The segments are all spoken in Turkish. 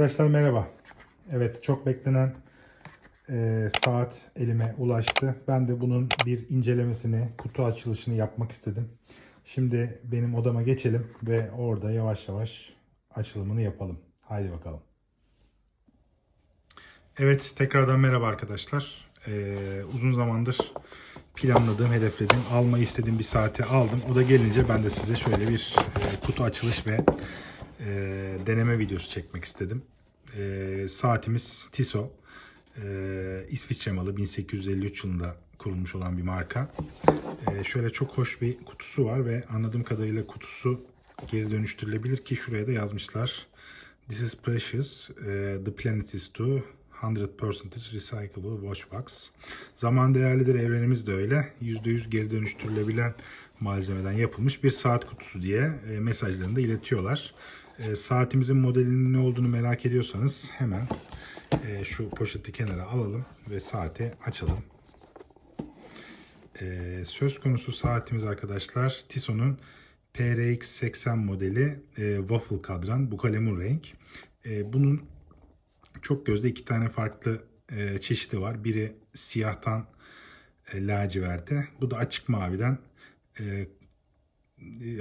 Arkadaşlar merhaba. Evet çok beklenen e, saat elime ulaştı. Ben de bunun bir incelemesini, kutu açılışını yapmak istedim. Şimdi benim odama geçelim ve orada yavaş yavaş açılımını yapalım. Haydi bakalım. Evet tekrardan merhaba arkadaşlar. E, uzun zamandır planladığım, hedeflediğim, almayı istediğim bir saati aldım. O da gelince ben de size şöyle bir e, kutu açılış ve e, deneme videosu çekmek istedim. E, saatimiz Tissot. E, İsviçre malı 1853 yılında kurulmuş olan bir marka. E, şöyle çok hoş bir kutusu var ve anladığım kadarıyla kutusu geri dönüştürülebilir ki şuraya da yazmışlar. This is precious. E, the planet is too. 100% recyclable watch box. Zaman değerlidir evrenimiz de öyle. %100 geri dönüştürülebilen malzemeden yapılmış bir saat kutusu diye e, mesajlarını da iletiyorlar. E, saatimizin modelinin ne olduğunu merak ediyorsanız hemen e, şu poşeti kenara alalım ve saati açalım. E, söz konusu saatimiz arkadaşlar Tissot'un PRX 80 modeli e, waffle kadran bu kalemun renk. E, bunun çok gözde iki tane farklı e, çeşidi var. Biri siyahtan e, laciverte. Bu da açık maviden e,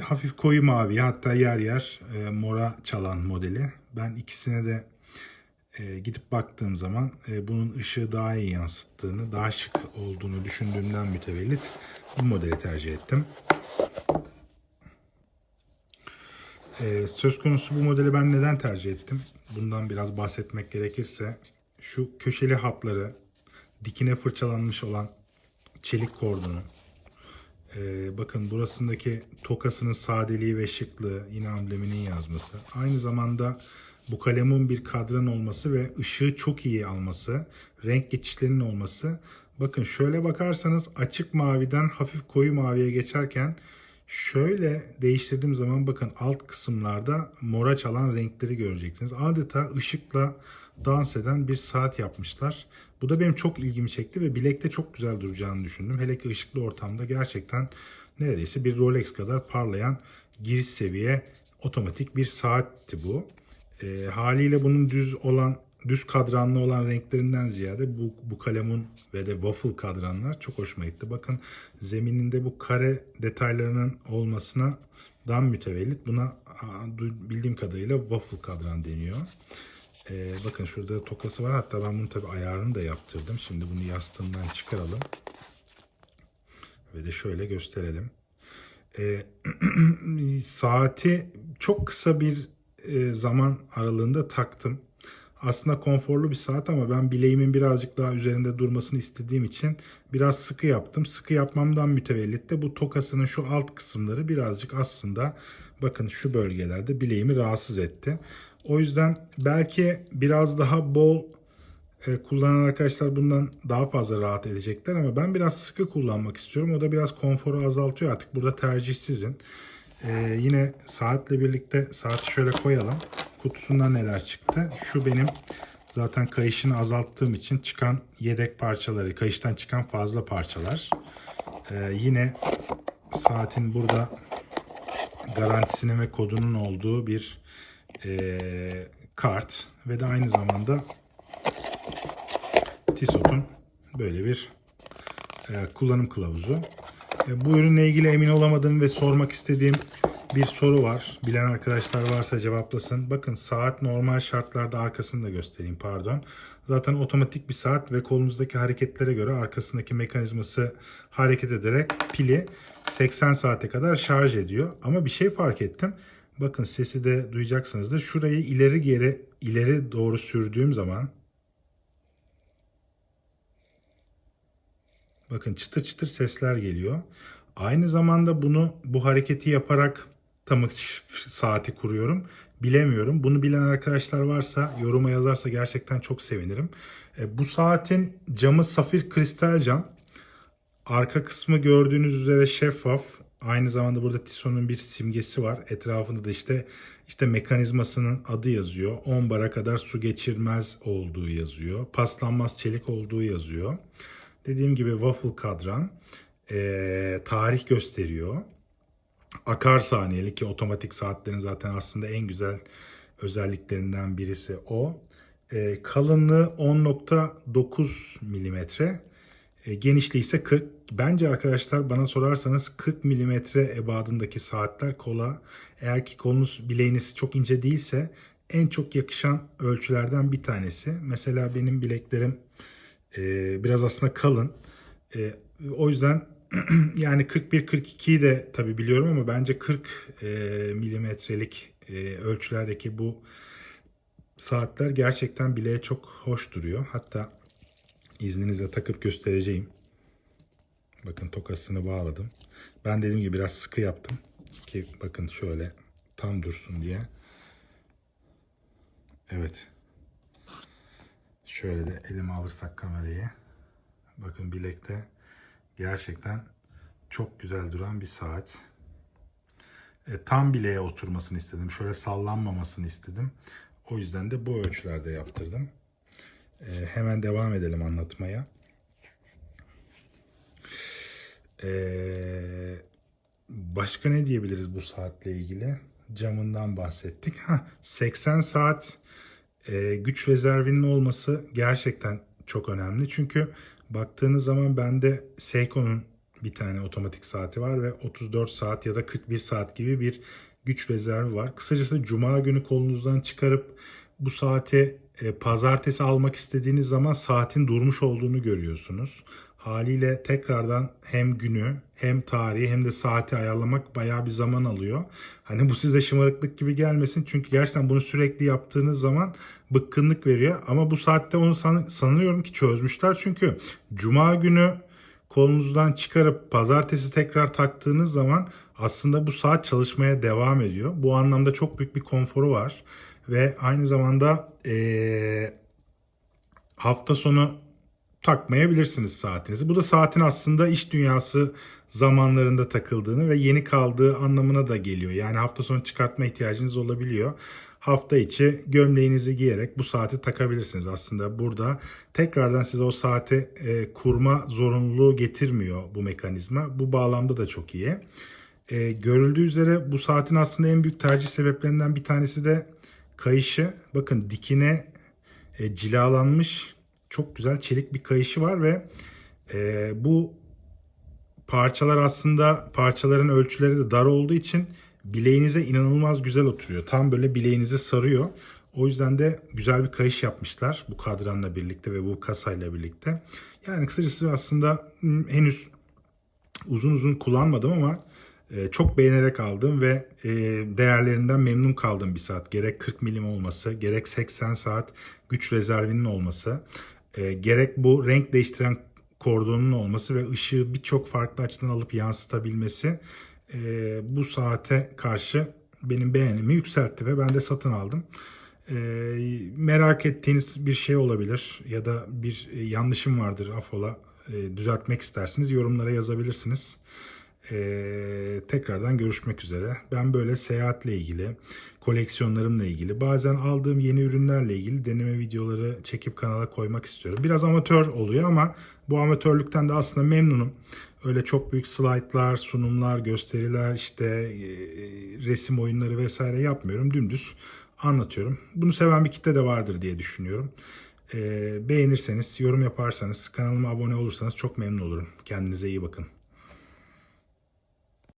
hafif koyu mavi hatta yer yer e, mora çalan modeli. Ben ikisine de e, gidip baktığım zaman e, bunun ışığı daha iyi yansıttığını, daha şık olduğunu düşündüğümden mütevellit bu modeli tercih ettim. E, söz konusu bu modeli ben neden tercih ettim? Bundan biraz bahsetmek gerekirse şu köşeli hatları, dikine fırçalanmış olan çelik kordonu, ee, bakın burasındaki tokasının sadeliği ve şıklığı, yine ambleminin yazması. Aynı zamanda bu kalemun bir kadran olması ve ışığı çok iyi alması, renk geçişlerinin olması. Bakın şöyle bakarsanız açık maviden hafif koyu maviye geçerken şöyle değiştirdiğim zaman bakın alt kısımlarda mora çalan renkleri göreceksiniz. Adeta ışıkla dans eden bir saat yapmışlar. Bu da benim çok ilgimi çekti ve bilekte çok güzel duracağını düşündüm. Hele ki ışıklı ortamda gerçekten neredeyse bir Rolex kadar parlayan giriş seviye otomatik bir saatti bu. E, haliyle bunun düz olan düz kadranlı olan renklerinden ziyade bu, bu kalemun ve de waffle kadranlar çok hoşuma gitti. Bakın zemininde bu kare detaylarının olmasına dan mütevellit buna bildiğim kadarıyla waffle kadran deniyor. Ee, bakın şurada tokası var. Hatta ben bunu tabi ayarını da yaptırdım. Şimdi bunu yastığından çıkaralım. Ve de şöyle gösterelim. Ee, saati çok kısa bir e, zaman aralığında taktım. Aslında konforlu bir saat ama ben bileğimin birazcık daha üzerinde durmasını istediğim için biraz sıkı yaptım. Sıkı yapmamdan mütevellit de bu tokasının şu alt kısımları birazcık aslında bakın şu bölgelerde bileğimi rahatsız etti. O yüzden belki biraz daha bol e, kullanan arkadaşlar bundan daha fazla rahat edecekler ama ben biraz sıkı kullanmak istiyorum. O da biraz konforu azaltıyor artık. Burada tercih sizin. E, yine saatle birlikte saati şöyle koyalım. Kutusundan neler çıktı? Şu benim zaten kayışını azalttığım için çıkan yedek parçaları, kayıştan çıkan fazla parçalar. E, yine saatin burada garantisinin ve kodunun olduğu bir e, kart ve de aynı zamanda Tissot'un böyle bir e, kullanım kılavuzu. E, bu ürünle ilgili emin olamadığım ve sormak istediğim bir soru var. Bilen arkadaşlar varsa cevaplasın. Bakın saat normal şartlarda arkasını da göstereyim pardon. Zaten otomatik bir saat ve kolunuzdaki hareketlere göre arkasındaki mekanizması hareket ederek pili 80 saate kadar şarj ediyor. Ama bir şey fark ettim. Bakın sesi de duyacaksınızdır. Şurayı ileri geri ileri doğru sürdüğüm zaman bakın çıtır çıtır sesler geliyor. Aynı zamanda bunu bu hareketi yaparak tam saati kuruyorum. Bilemiyorum. Bunu bilen arkadaşlar varsa yoruma yazarsa gerçekten çok sevinirim. E, bu saatin camı safir kristal cam. Arka kısmı gördüğünüz üzere şeffaf. Aynı zamanda burada Tissot'un bir simgesi var. Etrafında da işte işte mekanizmasının adı yazıyor. 10 bara kadar su geçirmez olduğu yazıyor. Paslanmaz çelik olduğu yazıyor. Dediğim gibi waffle kadran. Ee, tarih gösteriyor. Akar saniyelik ki otomatik saatlerin zaten aslında en güzel özelliklerinden birisi o. E, kalınlığı 10.9 milimetre. E, genişliği ise 40. Bence arkadaşlar bana sorarsanız 40 milimetre ebadındaki saatler kola. Eğer ki kolunuz bileğiniz çok ince değilse en çok yakışan ölçülerden bir tanesi. Mesela benim bileklerim e, biraz aslında kalın. E, o yüzden yani 41-42'yi de tabi biliyorum ama bence 40 e, milimetrelik e, ölçülerdeki bu saatler gerçekten bileğe çok hoş duruyor. Hatta izninizle takıp göstereceğim. Bakın tokasını bağladım. Ben dediğim gibi biraz sıkı yaptım ki bakın şöyle tam dursun diye. Evet. Şöyle de elime alırsak kamerayı. Bakın bilekte gerçekten çok güzel duran bir saat. E, tam bileğe oturmasını istedim. Şöyle sallanmamasını istedim. O yüzden de bu ölçülerde yaptırdım. E, hemen devam edelim anlatmaya. E, başka ne diyebiliriz bu saatle ilgili? Camından bahsettik. Ha, 80 saat e, güç rezervinin olması gerçekten çok önemli. Çünkü baktığınız zaman bende Seiko'nun bir tane otomatik saati var ve 34 saat ya da 41 saat gibi bir güç rezervi var. Kısacası cuma günü kolunuzdan çıkarıp bu saati e, pazartesi almak istediğiniz zaman saatin durmuş olduğunu görüyorsunuz. Haliyle tekrardan hem günü hem tarihi hem de saati ayarlamak bayağı bir zaman alıyor. Hani bu size şımarıklık gibi gelmesin. Çünkü gerçekten bunu sürekli yaptığınız zaman bıkkınlık veriyor. Ama bu saatte onu san- sanıyorum ki çözmüşler. Çünkü cuma günü kolunuzdan çıkarıp pazartesi tekrar taktığınız zaman aslında bu saat çalışmaya devam ediyor. Bu anlamda çok büyük bir konforu var. Ve aynı zamanda eee, hafta sonu takmayabilirsiniz saatinizi. Bu da saatin aslında iş dünyası zamanlarında takıldığını ve yeni kaldığı anlamına da geliyor. Yani hafta sonu çıkartma ihtiyacınız olabiliyor. Hafta içi gömleğinizi giyerek bu saati takabilirsiniz. Aslında burada tekrardan size o saati e, kurma zorunluluğu getirmiyor bu mekanizma. Bu bağlamda da çok iyi. E, görüldüğü üzere bu saatin aslında en büyük tercih sebeplerinden bir tanesi de kayışı. Bakın dikine e, cilalanmış çok güzel çelik bir kayışı var ve e, bu parçalar aslında parçaların ölçüleri de dar olduğu için bileğinize inanılmaz güzel oturuyor. Tam böyle bileğinizi sarıyor. O yüzden de güzel bir kayış yapmışlar bu kadranla birlikte ve bu kasayla birlikte. Yani kısacası aslında hmm, henüz uzun uzun kullanmadım ama e, çok beğenerek aldım ve e, değerlerinden memnun kaldım bir saat. Gerek 40 milim olması, gerek 80 saat güç rezervinin olması, e, gerek bu renk değiştiren kordonun olması ve ışığı birçok farklı açıdan alıp yansıtabilmesi e, bu saate karşı benim beğenimi yükseltti ve ben de satın aldım. E, merak ettiğiniz bir şey olabilir ya da bir e, yanlışım vardır afola e, düzeltmek istersiniz yorumlara yazabilirsiniz. Ee, tekrardan görüşmek üzere. Ben böyle seyahatle ilgili, koleksiyonlarımla ilgili, bazen aldığım yeni ürünlerle ilgili deneme videoları çekip kanala koymak istiyorum. Biraz amatör oluyor ama bu amatörlükten de aslında memnunum. Öyle çok büyük slaytlar, sunumlar, gösteriler, işte e, resim oyunları vesaire yapmıyorum. Dümdüz anlatıyorum. Bunu seven bir kitle de vardır diye düşünüyorum. Ee, beğenirseniz, yorum yaparsanız, kanalıma abone olursanız çok memnun olurum. Kendinize iyi bakın.